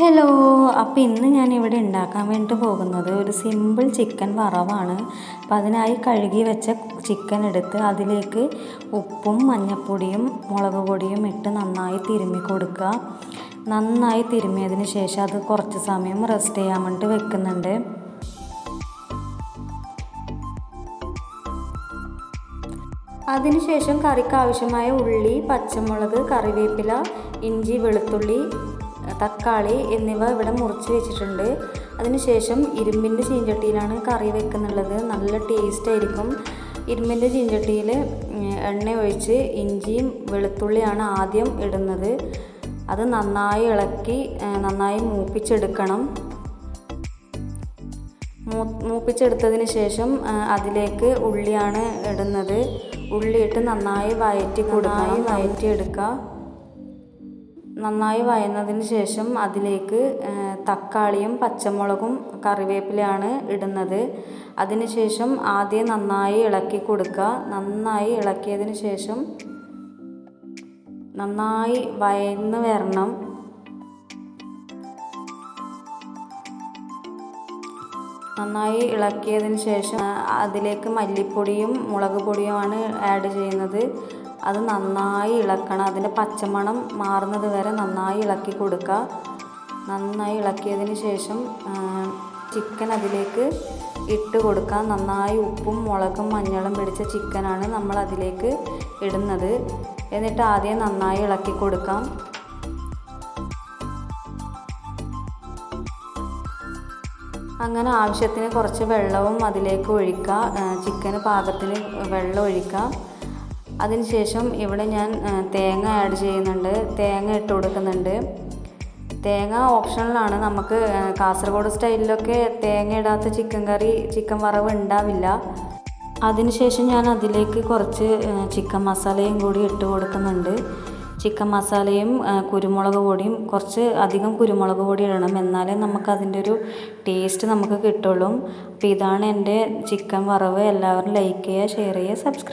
Hello അപ്പോൾ ഇന്ന് ഞാൻ ഇവിടെ ഉണ്ടാക്കാൻ വേണ്ടി പോകുന്നത് ഒരു സിമ്പിൾ ചിക്കൻ വറവാണ്. അപ്പം അതിനായി കഴുകി വെച്ച ചിക്കൻ എടുത്ത് അതിലേക്ക് ഉപ്പും മഞ്ഞൾപ്പൊടിയും മുളക് പൊടിയും ഇട്ട് നന്നായി തിരുമ്മി കൊടുക്കുക. നന്നായി തിരുമ്മിയതിന് ശേഷം അത് കുറച്ച് സമയം റെസ്റ്റ് ചെയ്യാൻ വേണ്ടി വെക്കുന്നുണ്ട്. അതിനുശേഷം കറിക്ക് ആവശ്യമായ ഉള്ളി പച്ചമുളക് കറിവേപ്പില ഇഞ്ചി വെളുത്തുള്ളി തക്കാളി എന്നിവ ഇവിടെ മുറിച്ച് വെച്ചിട്ടുണ്ട്. അതിനുശേഷം ഇരുമ്പിന്റെ ചീഞ്ചട്ടിയിലാണ് കറി വെക്കുന്നുള്ളത്. നല്ല ടേസ്റ്റ് ആയിരിക്കും. ഇരുമ്പിന്റെ ചീഞ്ചട്ടിയിൽ എണ്ണ ഒഴിച്ച് ഇഞ്ചിയും വെളുത്തുള്ളിയാണ് ആദ്യം ഇടുന്നത്. അത് നന്നായി ഇളക്കി നന്നായി മൂപ്പിച്ചെടുക്കണം. മൂപ്പിച്ചെടുത്തതിന് ശേഷം അതിലേക്ക് ഉള്ളിയാണ് ഇടുന്നത്. ഉള്ളിയിട്ട് നന്നായി വയറ്റി കൊടുക്കണം. വയറ്റിയെടുക്കുക നന്നായി വയന്നതിന് ശേഷം അതിലേക്ക് തക്കാളിയും പച്ചമുളകും കറിവേപ്പിലയാണ് ഇടുന്നത്. അതിന് ശേഷം ആദ്യം നന്നായി ഇളക്കി കൊടുക്കുക. നന്നായി ഇളക്കിയതിന് ശേഷം നന്നായി വയന്ന് വരണം. നന്നായി ഇളക്കിയതിന് ശേഷം അതിലേക്ക് മല്ലിപ്പൊടിയും മുളക് പൊടിയുമാണ് ആഡ് ചെയ്യുന്നത്. അത് നന്നായി ഇളക്കണം. അതിന്റെ പച്ചമണം മാറുന്നത് വരെ നന്നായി ഇളക്കി കൊടുക്കുക. നന്നായി ഇളക്കിയതിന് ശേഷം ചിക്കൻ അതിലേക്ക് ഇട്ട് കൊടുക്കാം നന്നായി ഉപ്പും മുളകും മഞ്ഞളും പിടിച്ച ചിക്കനാണ് നമ്മൾ അതിലേക്ക് ഇടുന്നത്. എന്നിട്ട് ആദ്യം നന്നായി ഇളക്കി കൊടുക്കാം അങ്ങനെ ആവശ്യത്തിന് കുറച്ച് വെള്ളവും അതിലേക്ക് ഒഴിക്കുക. ചിക്കന് പാകത്തിന് വെള്ളം ഒഴിക്കുക. അതിനുശേഷം ഇവിടെ ഞാൻ തേങ്ങ ആഡ് ചെയ്യുന്നുണ്ട്. തേങ്ങ ഇട്ട് കൊടുക്കുന്നുണ്ട്. തേങ്ങ ഓപ്ഷണലാണ് നമുക്ക് കാസർഗോഡ് സ്റ്റൈലിലൊക്കെ തേങ്ങ ഇടാത്ത ചിക്കൻ കറി ചിക്കൻ വറവ് ഉണ്ടാവില്ല. അതിനുശേഷം ഞാൻ അതിലേക്ക് കുറച്ച് ചിക്കൻ മസാലയും കൂടി ഇട്ട് കൊടുക്കുന്നുണ്ട്. ചിക്കൻ മസാലയും കുരുമുളക് പൊടിയും കുറച്ച് അധികം കുരുമുളക് പൊടി ഇടണം. എന്നാലേ നമുക്ക് അതിന്റെ ഒരു ടേസ്റ്റ് നമുക്ക് കിട്ടുള്ളൂ. അപ്പോൾ ഇതാണ് എന്റെ ചിക്കൻ വറവ്. എല്ലാവരും ലൈക്ക് ചെയ്യുക ഷെയർ ചെയ്യുക സബ്സ്ക്രൈബ്